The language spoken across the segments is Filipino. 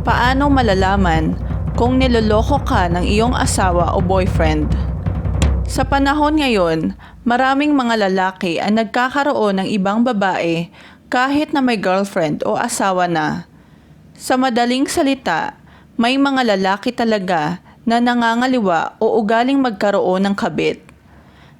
Paano malalaman kung niloloko ka ng iyong asawa o boyfriend? Sa panahon ngayon, maraming mga lalaki ang nagkakaroon ng ibang babae kahit na may girlfriend o asawa na. Sa madaling salita, may mga lalaki talaga na nangangaliwa o ugaling magkaroon ng kabit.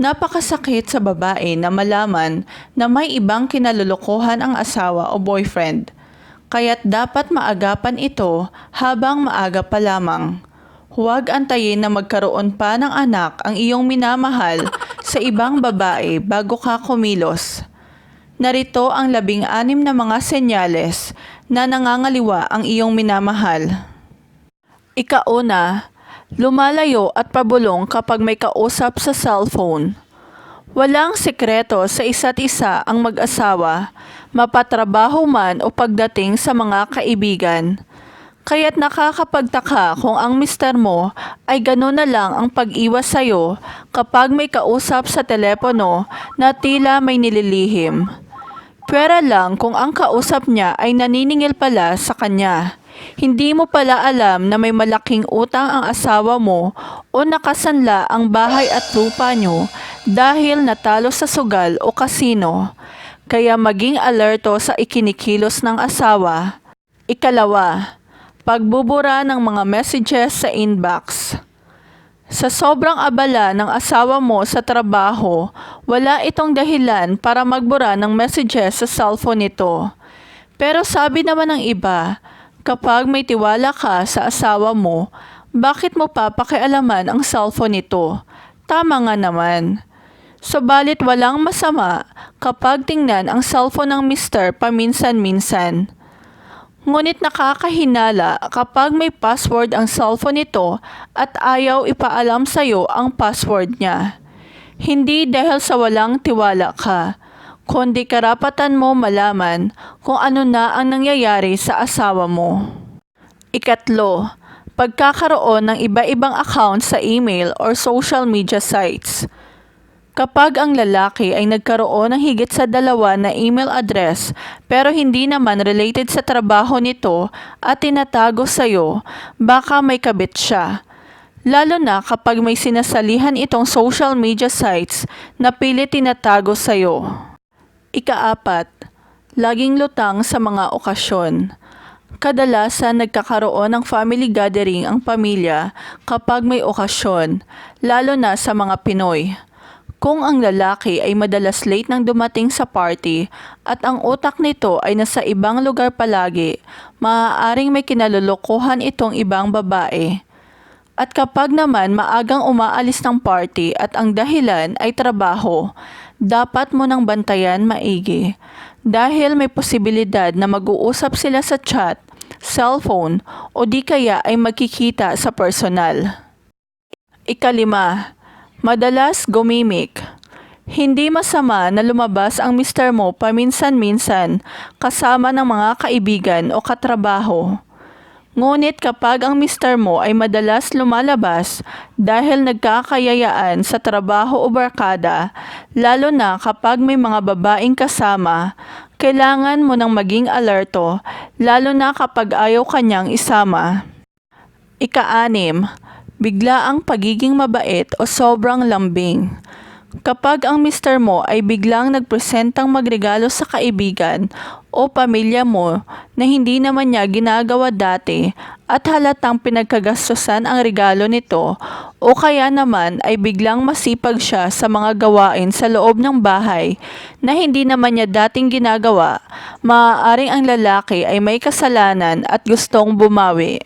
Napakasakit sa babae na malaman na may ibang kinalulukuhan ang asawa o boyfriend. Kaya't dapat maagapan ito habang maaga pa lamang. Huwag antayin na magkaroon pa ng anak ang iyong minamahal sa ibang babae bago ka kumilos. Narito ang labing anim na mga senyales na nangangaliwa ang iyong minamahal. Ikauna, lumalayo at pabulong kapag may kausap sa cellphone. Walang sekreto sa isa't isa ang mag-asawa, mapatrabaho man o pagdating sa mga kaibigan. Kaya't nakakapagtaka kung ang mister mo ay gano'n na lang ang pag-iwas sa'yo kapag may kausap sa telepono na tila may nililihim. Pwera lang kung ang kausap niya ay naniningil pala sa kanya. Hindi mo pala alam na may malaking utang ang asawa mo o nakasanla ang bahay at lupa nyo dahil natalo sa sugal o kasino. Kaya maging alerto sa ikinikilos ng asawa. Ikalawa, pagbubura ng mga messages sa inbox. Sa sobrang abala ng asawa mo sa trabaho, wala itong dahilan para magbura ng messages sa cellphone nito. Pero sabi naman ng iba, kapag may tiwala ka sa asawa mo, bakit mo papakialaman ang cellphone nito? Tama nga naman. Subalit walang masama kapag tingnan ang cellphone ng mister paminsan-minsan. Ngunit nakakahinala kapag may password ang cellphone nito at ayaw ipaalam sa'yo ang password niya. Hindi dahil sa walang tiwala ka, kundi karapatan mo malaman kung ano na ang nangyayari sa asawa mo. Ikatlo, pagkakaroon ng iba-ibang account sa email or social media sites. Kapag ang lalaki ay nagkaroon ng higit sa dalawa na email address pero hindi naman related sa trabaho nito at tinatago sa'yo, baka may kabit siya. Lalo na kapag may sinasalihan itong social media sites na pilit tinatago sa'yo. Ikaapat, laging lutang sa mga okasyon. Kadalasan nagkakaroon ng family gathering ang pamilya kapag may okasyon, lalo na sa mga Pinoy. Kung ang lalaki ay madalas late nang dumating sa party at ang utak nito ay nasa ibang lugar palagi, maaaring may kinalulukuhan itong ibang babae. At kapag naman maagang umaalis ng party at ang dahilan ay trabaho, dapat mo nang bantayan maigi. Dahil may posibilidad na mag-uusap sila sa chat, cellphone o di kaya ay magkikita sa personal. Ikalima, Madalas gumimik. Hindi masama na lumabas ang mister mo paminsan-minsan kasama ng mga kaibigan o katrabaho. Ngunit kapag ang mister mo ay madalas lumalabas dahil nagkakayayaan sa trabaho o barkada, lalo na kapag may mga babaeng kasama, kailangan mo nang maging alerto, lalo na kapag ayaw kanyang isama. Ika-anim, bigla ang pagiging mabait o sobrang lambing. Kapag ang mister mo ay biglang nagpresentang magregalo sa kaibigan o pamilya mo na hindi naman niya ginagawa dati at halatang pinagkagastusan ang regalo nito o kaya naman ay biglang masipag siya sa mga gawain sa loob ng bahay na hindi naman niya dating ginagawa, maaaring ang lalaki ay may kasalanan at gustong bumawi.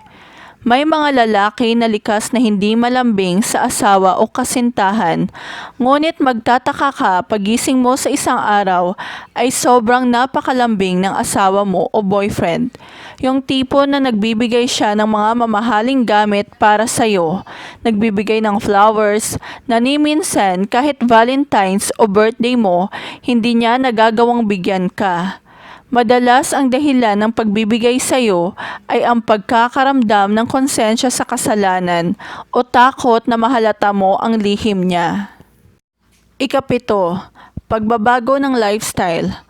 May mga lalaki na likas na hindi malambing sa asawa o kasintahan, ngunit magtataka ka pagising mo sa isang araw ay sobrang napakalambing ng asawa mo o boyfriend. Yung tipo na nagbibigay siya ng mga mamahaling gamit para sa'yo, nagbibigay ng flowers, na ni kahit Valentine's o birthday mo, hindi niya nagagawang bigyan ka. Madalas ang dahilan ng pagbibigay sa iyo ay ang pagkakaramdam ng konsensya sa kasalanan o takot na mahalata mo ang lihim niya. Ikapito, pagbabago ng lifestyle.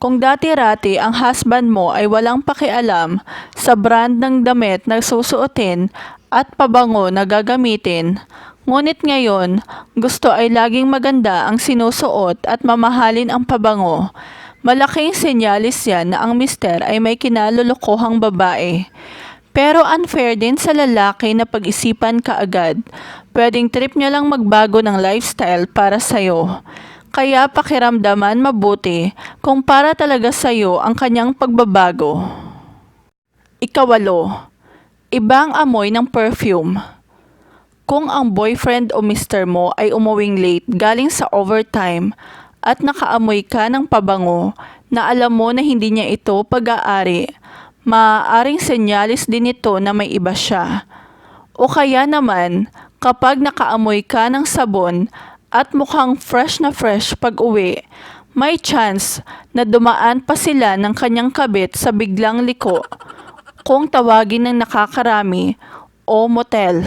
Kung dati-rati ang husband mo ay walang pakialam sa brand ng damit na susuotin at pabango na gagamitin, ngunit ngayon gusto ay laging maganda ang sinusuot at mamahalin ang pabango, malaking senyalis yan na ang mister ay may kinalulukuhang babae. Pero unfair din sa lalaki na pag-isipan ka agad. Pwedeng trip niya lang magbago ng lifestyle para sa'yo. Kaya pakiramdaman mabuti kung para talaga sa'yo ang kanyang pagbabago. Ikawalo, ibang amoy ng perfume. Kung ang boyfriend o mister mo ay umuwing late galing sa overtime at nakaamoy ka ng pabango na alam mo na hindi niya ito pag-aari, maaaring senyalis din ito na may iba siya. O kaya naman, kapag nakaamoy ka ng sabon at mukhang fresh na fresh pag uwi, may chance na dumaan pa sila ng kanyang kabit sa biglang liko kung tawagin ng nakakarami o motel.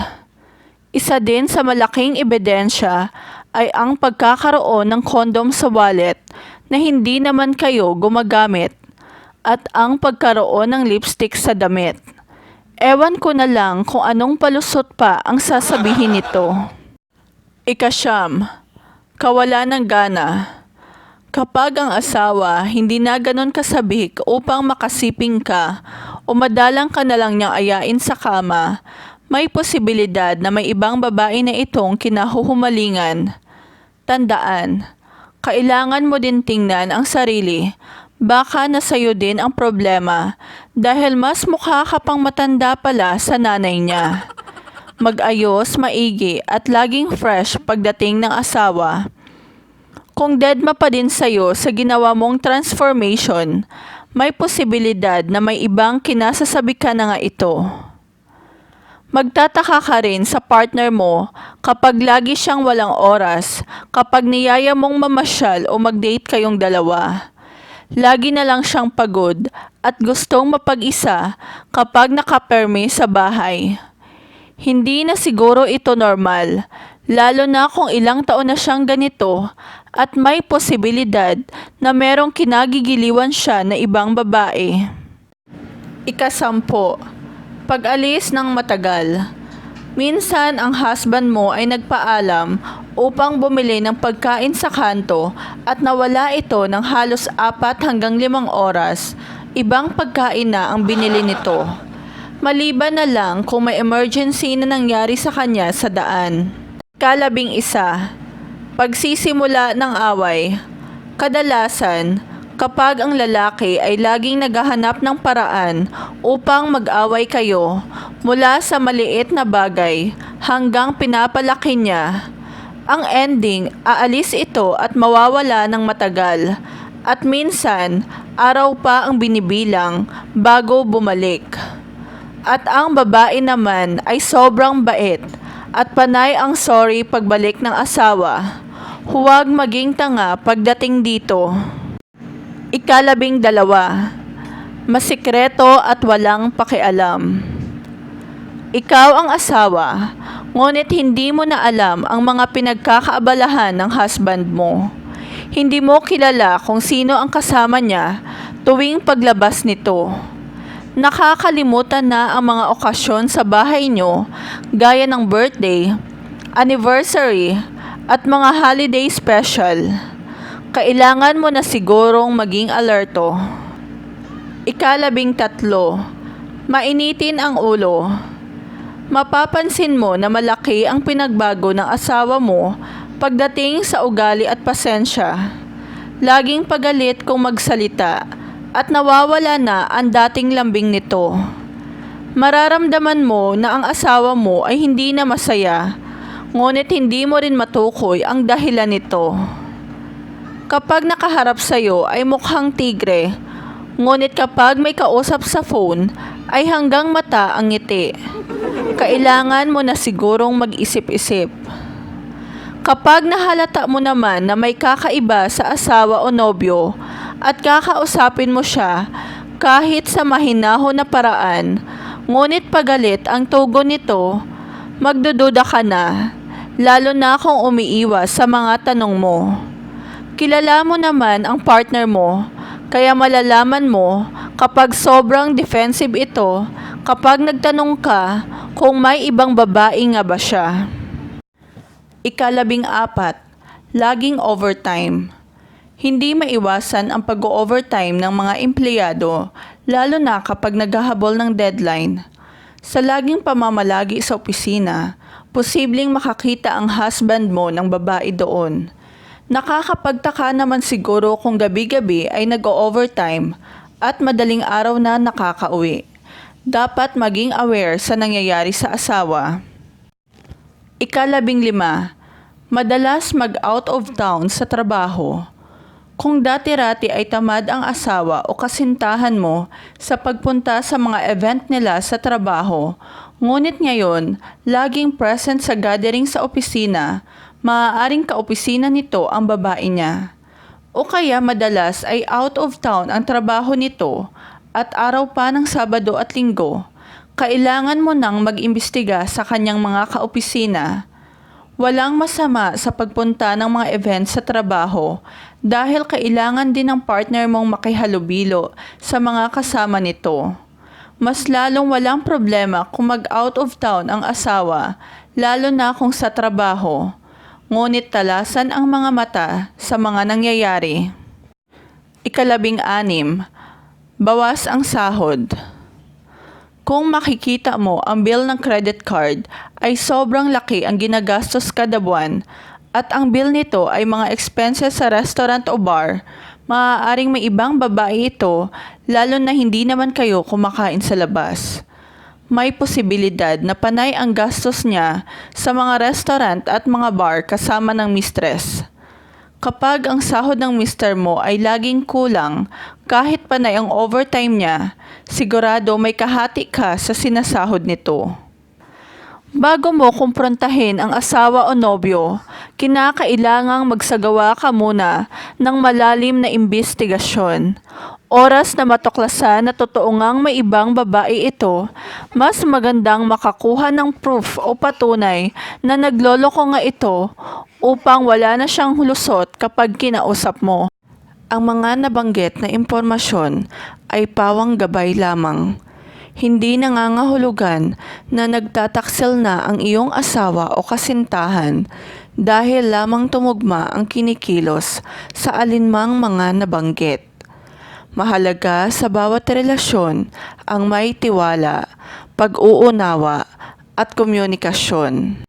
Isa din sa malaking ebidensya ay ang pagkakaroon ng kondom sa wallet na hindi naman kayo gumagamit at ang pagkaroon ng lipstick sa damit. Ewan ko na lang kung anong palusot pa ang sasabihin nito. Ikasyam, kawala ng gana. Kapag ang asawa hindi na ganon kasabik upang makasiping ka o madalang ka na lang niyang ayain sa kama, may posibilidad na may ibang babae na itong kinahuhumalingan. Tandaan, kailangan mo din tingnan ang sarili. Baka na sa'yo din ang problema dahil mas mukha ka pang matanda pala sa nanay niya. Mag-ayos, maigi at laging fresh pagdating ng asawa. Kung deadma pa din sa'yo sa ginawa mong transformation, may posibilidad na may ibang kinasasabi ka na nga ito. Magtataka ka rin sa partner mo kapag lagi siyang walang oras, kapag niyaya mong mamasyal o mag-date kayong dalawa. Lagi na lang siyang pagod at gustong mapag-isa kapag nakaperme sa bahay. Hindi na siguro ito normal, lalo na kung ilang taon na siyang ganito at may posibilidad na merong kinagigiliwan siya na ibang babae. Ikasampo, pag-alis ng matagal. Minsan ang husband mo ay nagpaalam upang bumili ng pagkain sa kanto at nawala ito ng halos apat hanggang limang oras. Ibang pagkain na ang binili nito. Maliban na lang kung may emergency na nangyari sa kanya sa daan. Kalabing isa, pagsisimula ng away. Kadalasan, kapag ang lalaki ay laging naghahanap ng paraan upang mag-away kayo mula sa maliit na bagay hanggang pinapalaki niya, ang ending, aalis ito at mawawala ng matagal. At minsan, araw pa ang binibilang bago bumalik. At ang babae naman ay sobrang bait at panay ang sorry pagbalik ng asawa. Huwag maging tanga pagdating dito. Ikalabing dalawa, masikreto at walang pakialam. Ikaw ang asawa, ngunit hindi mo na alam ang mga pinagkakaabalahan ng husband mo. Hindi mo kilala kung sino ang kasama niya tuwing paglabas nito. Nakakalimutan na ang mga okasyon sa bahay nyo gaya ng birthday, anniversary, at mga holiday special. Kailangan mo na sigurong maging alerto. Ikalabing tatlo, mainitin ang ulo. Mapapansin mo na malaki ang pinagbago ng asawa mo pagdating sa ugali at pasensya. Laging pagalit kung magsalita at nawawala na ang dating lambing nito. Mararamdaman mo na ang asawa mo ay hindi na masaya, ngunit hindi mo rin matukoy ang dahilan nito. Kapag nakaharap sa'yo ay mukhang tigre, ngunit kapag may kausap sa phone ay hanggang mata ang ngiti. Kailangan mo na sigurong mag-isip-isip. Kapag nahalata mo naman na may kakaiba sa asawa o nobyo at kakausapin mo siya kahit sa mahinahon na paraan, ngunit pagalit ang tugon nito, magdududa ka na, lalo na kung umiiwas sa mga tanong mo. Kilala mo naman ang partner mo, Kaya malalaman mo kapag sobrang defensive ito kapag nagtanong ka kung may ibang babae nga ba siya. Ikalabing apat, laging overtime. Hindi maiwasan ang pag-overtime ng mga empleyado, lalo na kapag naghahabol ng deadline. Sa laging pamamalagi sa opisina, posibleng makakita ang husband mo ng babae doon. Nakakapagtaka naman siguro kung gabi-gabi ay nag-overtime at madaling araw na nakakauwi. Dapat maging aware sa nangyayari sa asawa. Ikalabing lima, madalas mag-out of town sa trabaho. Kung dati-rati ay tamad ang asawa o kasintahan mo sa pagpunta sa mga event nila sa trabaho, ngunit ngayon, laging present sa gathering sa opisina, maaaring kaopisina nito ang babae niya. O kaya madalas ay out of town ang trabaho nito at araw pa ng Sabado at Linggo, kailangan mo nang mag-imbestiga sa kanyang mga kaopisina. Walang masama sa pagpunta ng mga event sa trabaho dahil kailangan din ng partner mong makihalubilo sa mga kasama nito. Mas lalong walang problema kung mag-out of town ang asawa, lalo na kung sa trabaho. Ngunit talasan ang mga mata sa mga nangyayari. Ikalabing anim, bawas ang sahod. Kung makikita mo ang bill ng credit card ay sobrang laki ang ginagastos kada buwan at ang bill nito ay mga expenses sa restaurant o bar, maaaring may ibang babae ito lalo na hindi naman kayo kumakain sa labas. May posibilidad na panay ang gastos niya sa mga restaurant at mga bar kasama ng mistress. Kapag ang sahod ng mister mo ay laging kulang, kahit panay ang overtime niya, sigurado may kahati ka sa sinasahod nito. Bago mo kumprontahin ang asawa o nobyo, kinakailangang magsagawa ka muna ng malalim na imbestigasyon. Oras na matuklasan na totoo ngang may ibang babae ito, mas magandang makakuha ng proof o patunay na nagloloko nga ito upang wala na siyang lusot kapag kinausap mo. Ang mga nabanggit na impormasyon ay pawang gabay lamang. Hindi nangangahulugan na nagtataksil na ang iyong asawa o kasintahan dahil lamang tumugma ang kinikilos sa alinmang mga nabanggit. Mahalaga sa bawat relasyon ang may tiwala, pag-uunawa at komunikasyon.